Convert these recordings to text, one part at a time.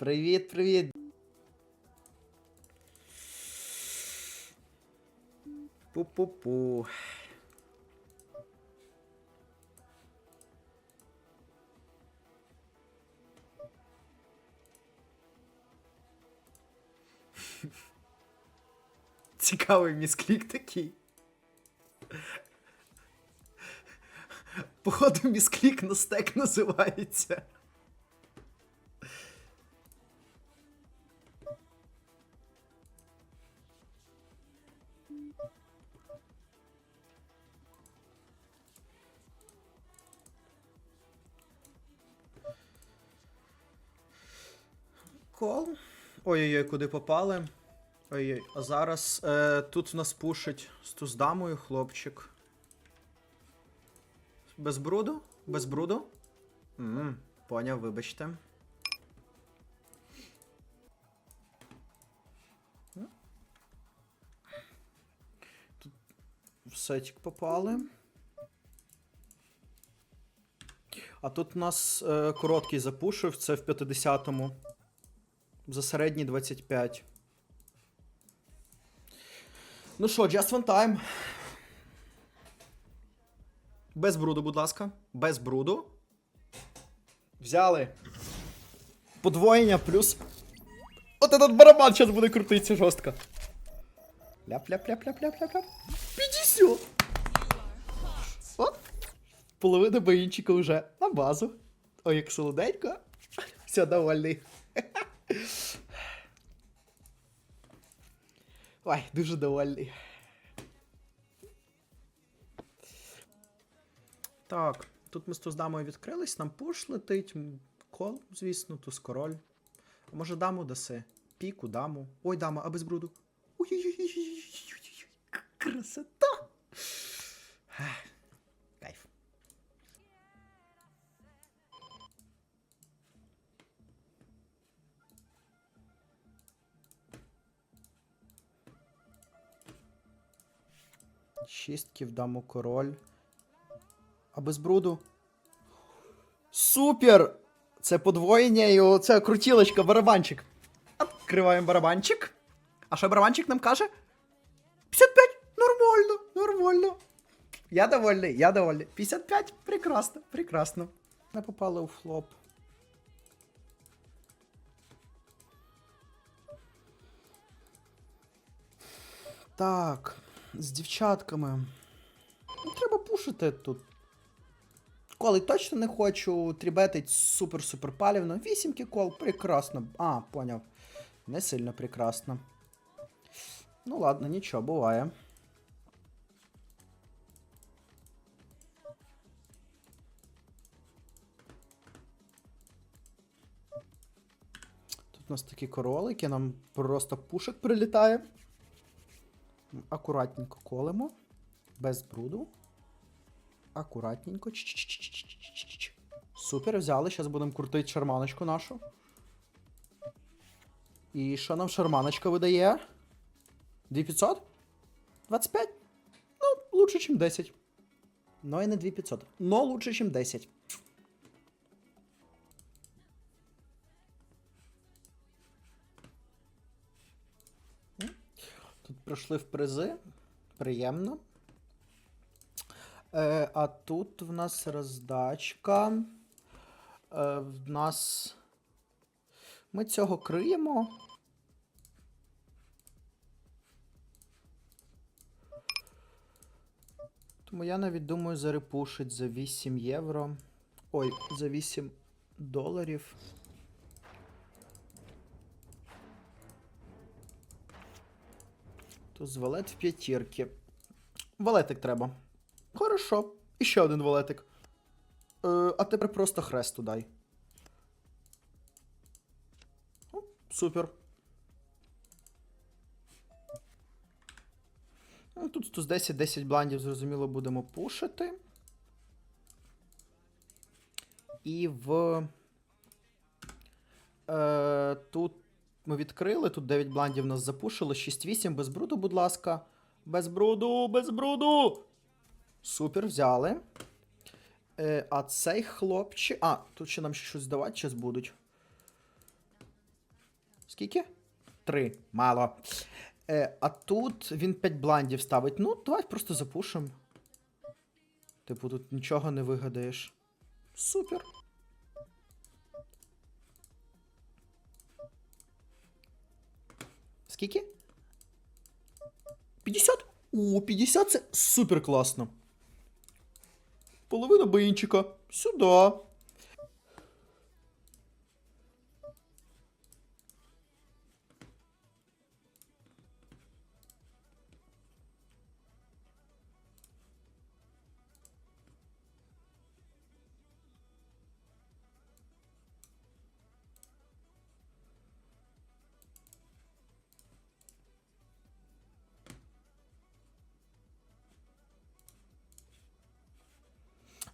Привіт, привіт. Пу-пу-пу. Цікавий місклік такий. Походу, місклік на стек називається. Кол. Ой-ой-ой, куди попали. Ой-ой, а зараз е, тут нас пушить з туздамою хлопчик. Без бруду? Без бруду? Ммм, поняв, вибачте. Тут в сетік попали. А тут у нас е, короткий запушив, це в 50-му. За середній 25. Ну що, just one time. Без бруду, будь ласка. Без бруду. Взяли. Подвоєння плюс. От этот барабан зараз буде крутитися жорстко. Ляп-ляп-ляп-ляп-ляп-ляп. 50! От. Половина боїнчика вже на базу. Ой, як солоденько. Все, довольний. Ой, дуже довольний. Так, тут ми з туздамою відкрились, нам пуш летить, кол, звісно, туз король. А може даму даси? Піку, даму. Ой, дама, а без бруду. К- Красота! Шістки в даму король. А без бруду. Супер! Це подвоєння і оце крутілочка, барабанчик. Відкриваємо барабанчик. А що барабанчик нам каже? 55! Нормально, нормально. Я довольний, я довольний. 55, прекрасно, прекрасно. Не попали у флоп. Так, з дівчатками. Треба пушити тут. Коли точно не хочу, трібетить супер-супер палівно. Вісімки кол, прекрасно. А, поняв. Не сильно прекрасно. Ну ладно, нічого, буває. Тут у нас такі королики, нам просто пушек прилітає. Акуратненько колемо. Без бруду. Акуратненько. Супер, взяли. Зараз будемо крутити шарманочку нашу. І що нам шарманочка видає? 2500? 25? Ну, лучше, ніж 10. Ну і не 2500. Но лучше, ніж 10. Пройшли в призи. Приємно. Е, а тут в нас роздачка. Е, в нас. Ми цього криємо. Тому я навіть думаю зарепушить за 8 євро. Ой, за 8 доларів. Тут валет в п'ятірки. Валетик треба. Хорошо. І ще один валетик. Е, а тепер просто хресту дай. Супер. Ну, Тут, тут 10 10 бландів, зрозуміло, будемо пушити. І в. Е, тут ми відкрили, тут 9 бландів нас запушило. 6-8, без бруду, будь ласка. Без бруду, без бруду! Супер, взяли. Е, а цей хлопчик. А, тут ще нам щось давати зараз будуть. Скільки? Три. Мало. Е, а тут він 5 бландів ставить. Ну, давай просто запушимо. Типу, тут нічого не вигадаєш. Супер. Скільки? 50? О, 50 це супер класно. Половина бинчика. Сюди.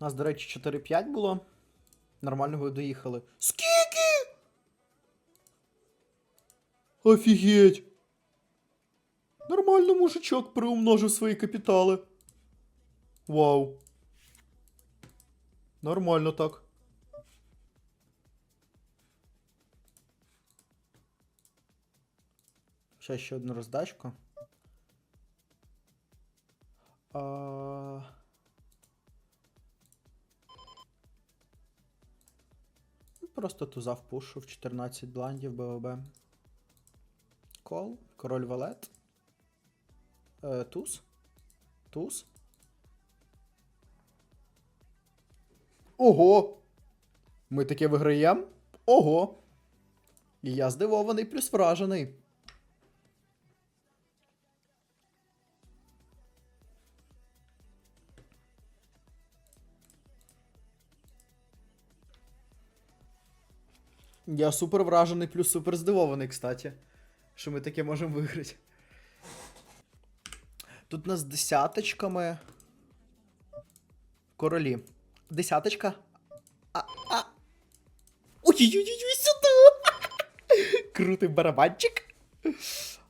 У нас, до речі, 4-5 було. Нормально доїхали. Скільки? Офігеть! Нормально мужичок приумножив свої капітали. Вау. Нормально так. Ще ще одну роздачку. А... Просто туза впушу в 14 бландів БВБ. Кол, король валет. Е, туз. Туз. Ого! Ми таке виграємо? Ого! І я здивований плюс вражений. Я супер вражений, плюс супер здивований, кстати. Що ми таке можемо виграти. Тут у нас десяточками. Королі. Десяточка. А, а. Ой-ой-ой, сюди! Крутий барабанчик.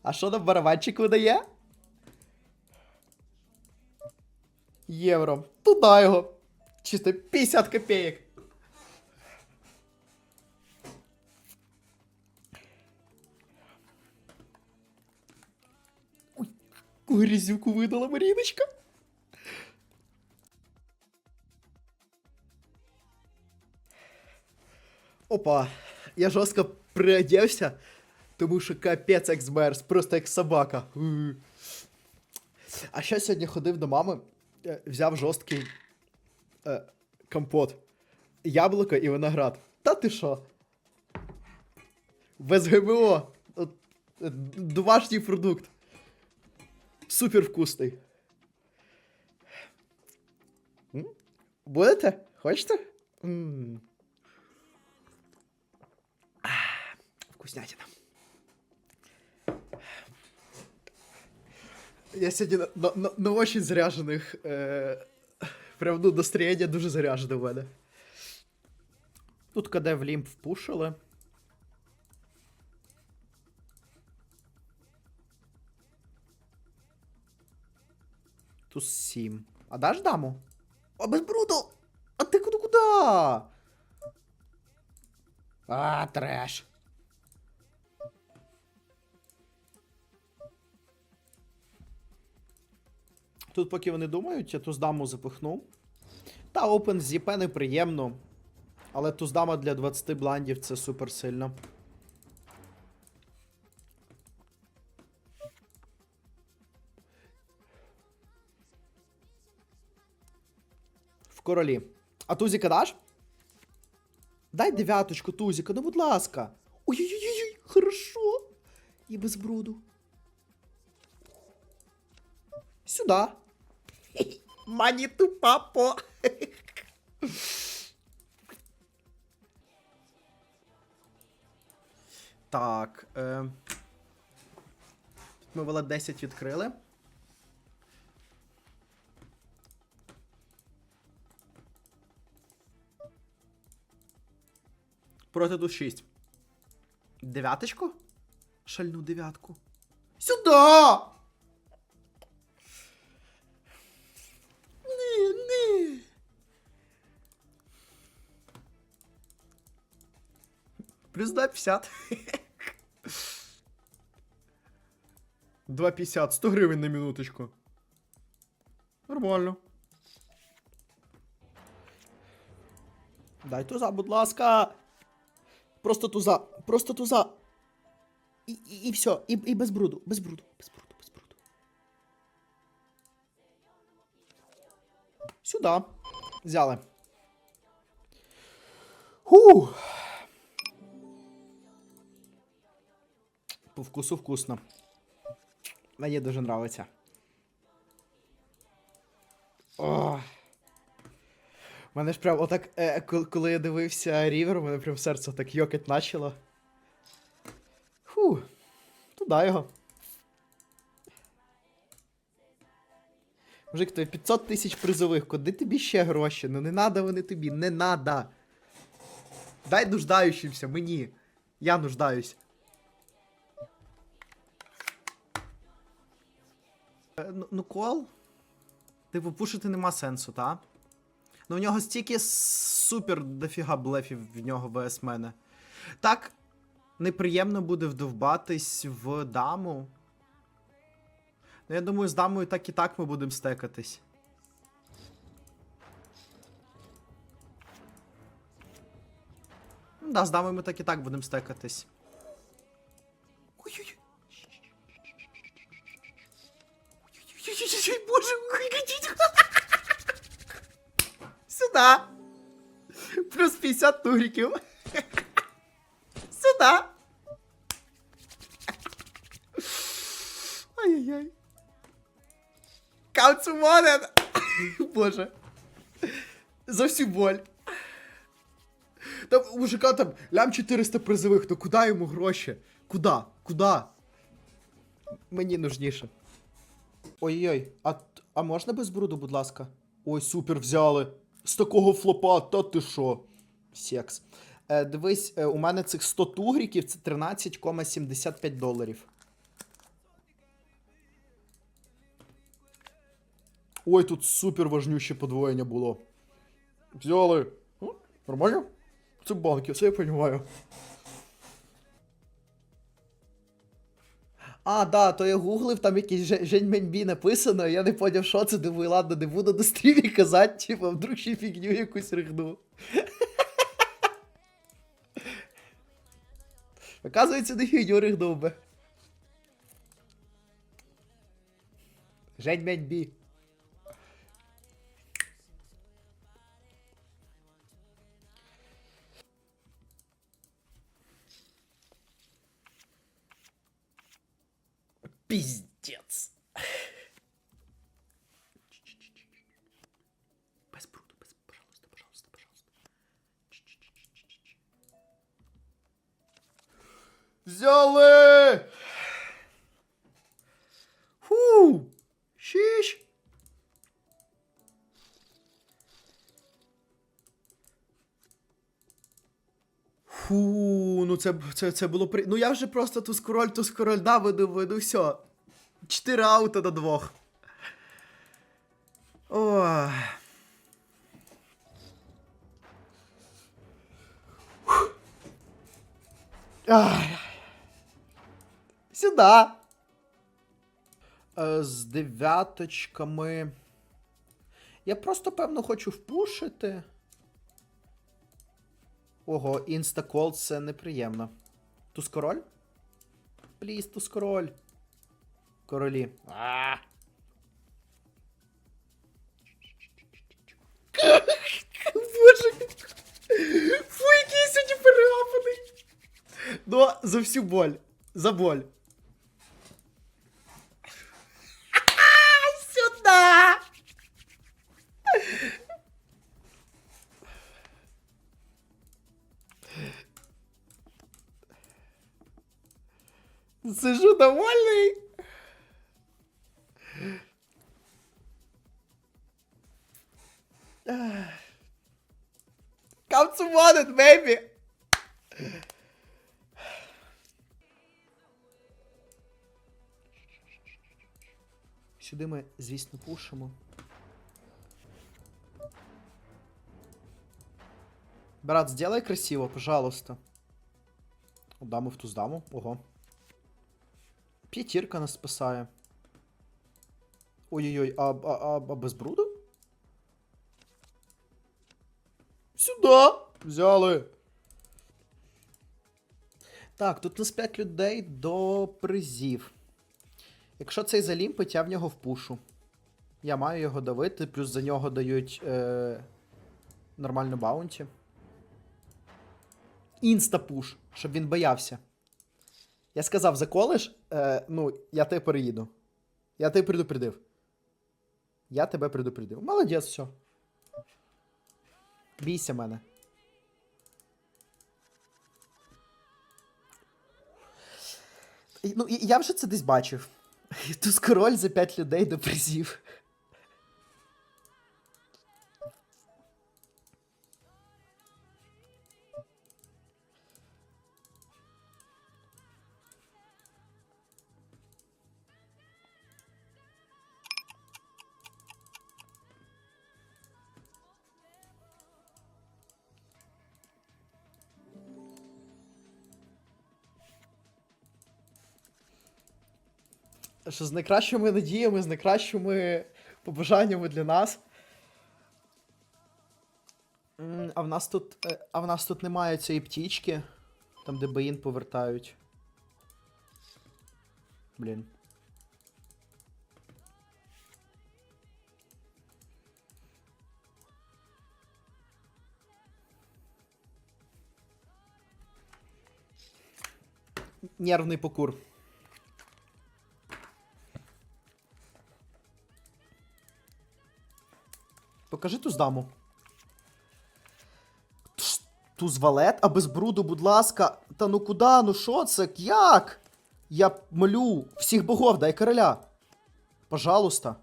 А що нам барабанчик видає? Євро. Туда його. Чисто 50 копеек. Грязюку видала Маріночка. Опа, я жорстко приодівся, тому що капець як просто як собака. А ще сьогодні ходив до мами, е, взяв жорсткий е, компот. Яблуко і виноград. Та ти що? Без ГМО. Е, домашній продукт. Супер вкусний. М? Будете? Хочете? М. А, Вкуснятина. Я сьогодні на, на, на, на очень заряжених. Е, прям ну, настроєння дуже заряжене в мене. Тут КД в лімп впушили. Туз 7. А даш даму? А без бруду! А ти куди куди? А, треш. Тут, поки вони думають, я туздаму запихну. Та опен з ЄП неприємно. Але туздама для 20 бландів це супер сильно. Королі. А тузіка даш? Дай дев'яточку, тузіка, ну будь ласка. Ой-ой-ой, хорошо. І без бруду. Сюда. Маніту папо. Так. Е... Ми вела 10 відкрили. Проти тут 6. Дев'яточку? Шальну дев'ятку. Сюда! Ні, ні. Плюс 2,50. 2,50, 100 гривень на минуточку. Нормально. Дай туза, будь ласка. Просто туза, просто туза. І, і, і все, і, і без бруду, без бруду, без бруду, без бруду. Сюда. Взяли. Ху. По вкусу вкусно. Мені дуже нравиться. Ох. Мене ж прям отак, е, коли я дивився Рівер, у мене прям серце так йокать начало. Фу. Туди його. Мужик, тобі 500 тисяч призових, куди тобі ще гроші? Ну не надо вони тобі, не надо. Дай нуждаючимся, мені. Я нуждаюсь. Е, Ну, ну кол? Типу, пушити нема сенсу, та? Ну, в нього стільки супер дофіга блефів в нього ВС мене. Так, неприємно буде вдовбатись в даму. Ну, я думаю, з дамою так і так ми будемо стекатись. Ну, Да, з дамою ми так і так будемо стекатись. Плюс 50 тугриків. Сюда. Ай-яй-яй. Кауцумонен. Боже. За всю боль. Там у мужика там лям 400 призових, то куди йому гроші? Куда? Куда? Мені нужніше. Ой-ой, а, а можна без бруду, будь ласка? Ой, супер, взяли. З такого флопа, та ти що? Секс. Е, дивись, е, у мене цих 100 тугріків це 13,75 доларів. Ой, тут супер важнюще подвоєння було. Взяли. Нормально? Це банки, все я розумію. А, да, то я гуглив, там якийсь Же- Жень Меньбі написано, я не поняв, що це, думаю, ладно, не буду на стрімі казати, типа, вдруг ще фігню якусь ригну. Оказується, не фігню ригнув би. Жень Меньбі. Пиздец. Взяли! Фу! Шіш! Фу, ну це, це, це було при. Ну я вже просто ту скороль, ту скороль да, видумаю, ну все. Чотири аута до двох. Ой. Ай. Сюда. Е, З дев'яточками. Я просто, певно, хочу впушити. Ого, інстакол це неприємно. Тускороль? Пліз, тускороль. Королі. А. Боже. Фу, який сьогодні перегаpaний. Ну, за всю боль. За боль. Сижу довольный. Come to wanted, baby. Сюди ми, звісно, пушимо. Брат, сделай красиво, пожалуйста. Даму в туз даму. Ого. П'ятірка нас спасає. Ой-ой-ой, а, а, а, а без бруду? Сюда! Взяли. Так, тут у нас 5 людей до призів. Якщо цей залімпить, я в нього впушу. Я маю його давити, плюс за нього дають е, нормальну баунті. Інста-пуш, щоб він боявся. Я сказав, заколиш, е, ну, я тебе переїду. Я тебе предупредив. Я тебе предупредив. Молодець, все. Бійся мене. Ну, я вже це десь бачив. Туз король за 5 людей до призів. Що з найкращими надіями, з найкращими побажаннями для нас. А в нас тут. е, А в нас тут немає цієї птічки, там, де Беїн повертають. Блін. Нервний покур. Покажи ту даму. Туз валет, а без бруду, будь ласка. Та ну куди? Ну що це? Як? Я молю всіх богов, дай короля. Пожалуйста.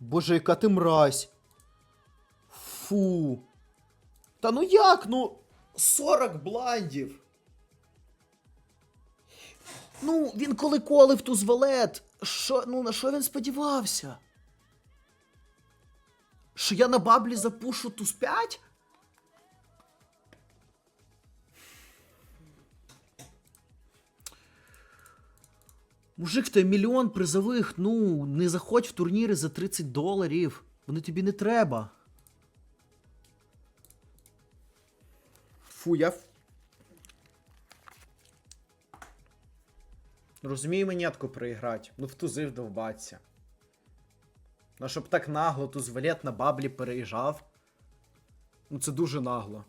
Боже, яка ти мразь. Фу. Та ну як? Ну. 40 бландів. Ну, він коли колив туз валет. Що, ну на що він сподівався? Що я на баблі запушу туз 5? Мужик, тебе мільйон призових, ну, не заходь в турніри за 30 доларів. Вони тобі не треба. Фу, я. Розумію, монетку проіграти. Ну в тузи вдовбаться. Ну, щоб так нагло туз валет на баблі переїжджав. Ну це дуже нагло.